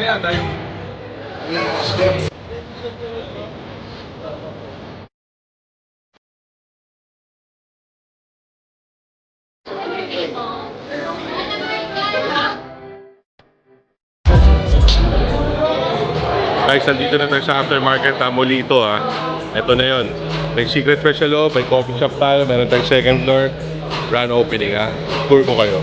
lang yata yung... Guys, nandito na tayo sa aftermarket na muli ito ha. Ito na yon. May secret fresh sa loob, may coffee shop tayo, meron tayong second floor. Grand opening ha. Tour ko kayo.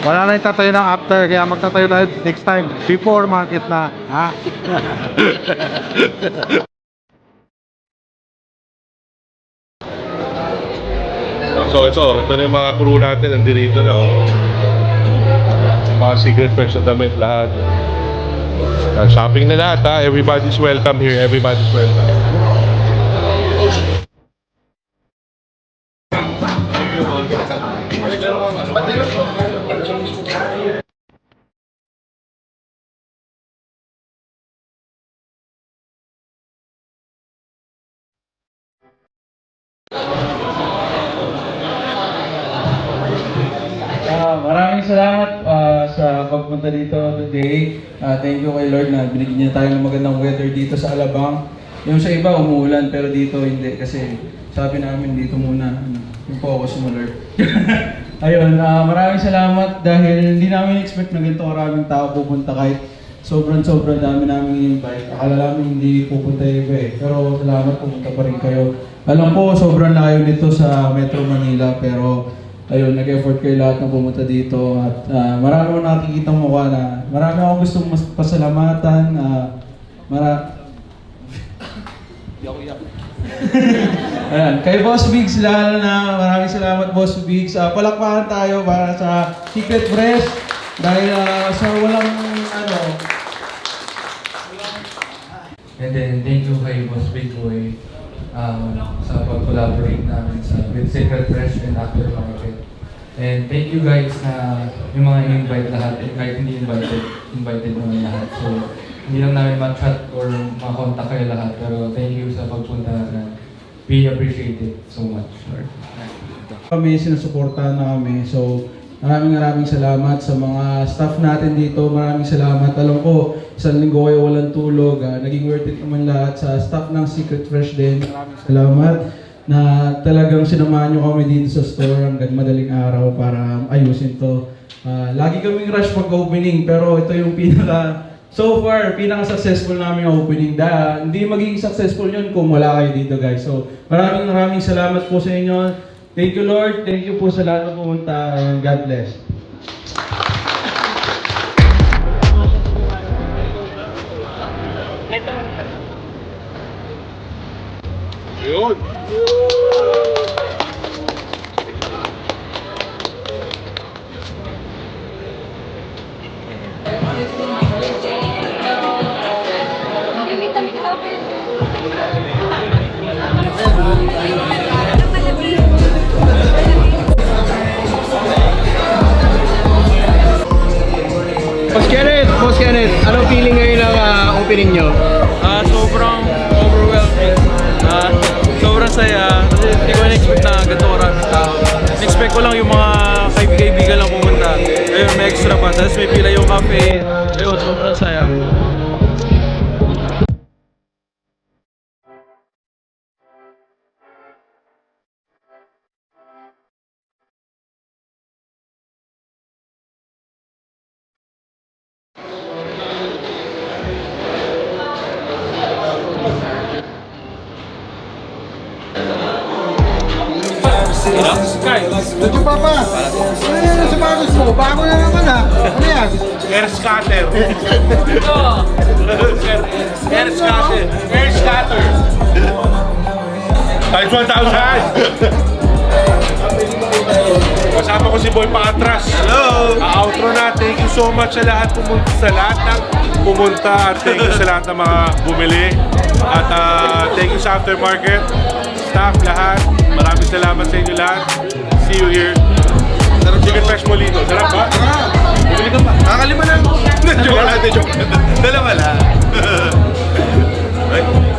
wala na yung tatayo ng after. Kaya magtatayo tayo next time. Before market na. Ha? So ito, ito na yung mga crew natin, nandito na. Oh. Mga secret fresh na damit, lahat. Shopping na lahat ha. Everybody's welcome here. Everybody's welcome. Maraming salamat ah, sa pagpunta dito today. Ah, thank you kay Lord na binigyan niya tayo ng magandang weather dito sa Alabang. Yung sa iba umuulan pero dito hindi kasi sabi namin dito muna ano, yung focus mo Lord. Ayun, ah, maraming salamat dahil hindi namin expect na ganito karaming tao pupunta kahit sobrang sobrang dami namin invite. Akala namin hindi pupunta iba eh. Pero salamat pumunta pa rin kayo. Alam ko sobrang layo nito sa Metro Manila pero ayun, nag-effort kayo lahat na pumunta dito at ah, marami akong nakikita mukha na marami akong gustong mas pasalamatan. ah, mara Ayan, kay Boss Biggs lalo na maraming salamat Boss Biggs. Ah, palakpakan tayo para sa Secret Breast dahil ah, sa walang ano And then, thank you kay Boss Big Boy um, sa pag-collaborate namin sa with Secret Fresh and Aftermarket. And thank you guys na yung mga invite lahat, eh, kahit hindi invited, invited naman lahat. So, hindi lang namin ma-chat or ma-contact kayo lahat, pero thank you sa pagpunta na we appreciate it so much. Lord. kami, sinusuportahan na kami. So, maraming maraming salamat sa mga staff natin dito. Maraming salamat. Alam ko, isang linggo kayo walang tulog. ah, naging worth it naman lahat sa staff ng Secret Fresh din. Maraming salamat na talagang sinamahan nyo kami dito sa store hanggang madaling araw para ayusin to. Ah, lagi kaming rush pag-opening pero ito yung pinaka So far, pinaka-successful namin yung opening. Da, hindi magiging successful yun kung wala kayo dito guys. So, maraming maraming salamat po sa inyo. Thank you Lord. Thank you po sa lahat na pumunta. And God bless. Boss Kenneth, Boss Kenneth, anong feeling ngayon ng ah, opening nyo? Ah, sobrang overwhelming. Ah, sobrang saya. Kasi hindi ko na-expect na ganito maraming tao. Expect ko lang yung mga kaibigan lang pumunta. Ayun, may extra pa. Tapos may pila yung cafe. Ayun, sobrang saya. Ito papa. Ano yan ang sapatos mo? Bago na naman ha. Ano yan? Air scatter. Air scatter. Air scatter. Times 1,000. Kasama ko si Boy Patras. Hello. A-outro na. thank you so much sa lahat pumunta sa lahat ng pumunta at thank you sa lahat ng mga bumili. At ah, thank you sa aftermarket, staff lahat. Maraming salamat sa inyo lahat. See you here. Chicken Fresh Molino. Sarap ba? Bumili ka pa. Nakakalima na. Joke lang, joke lang.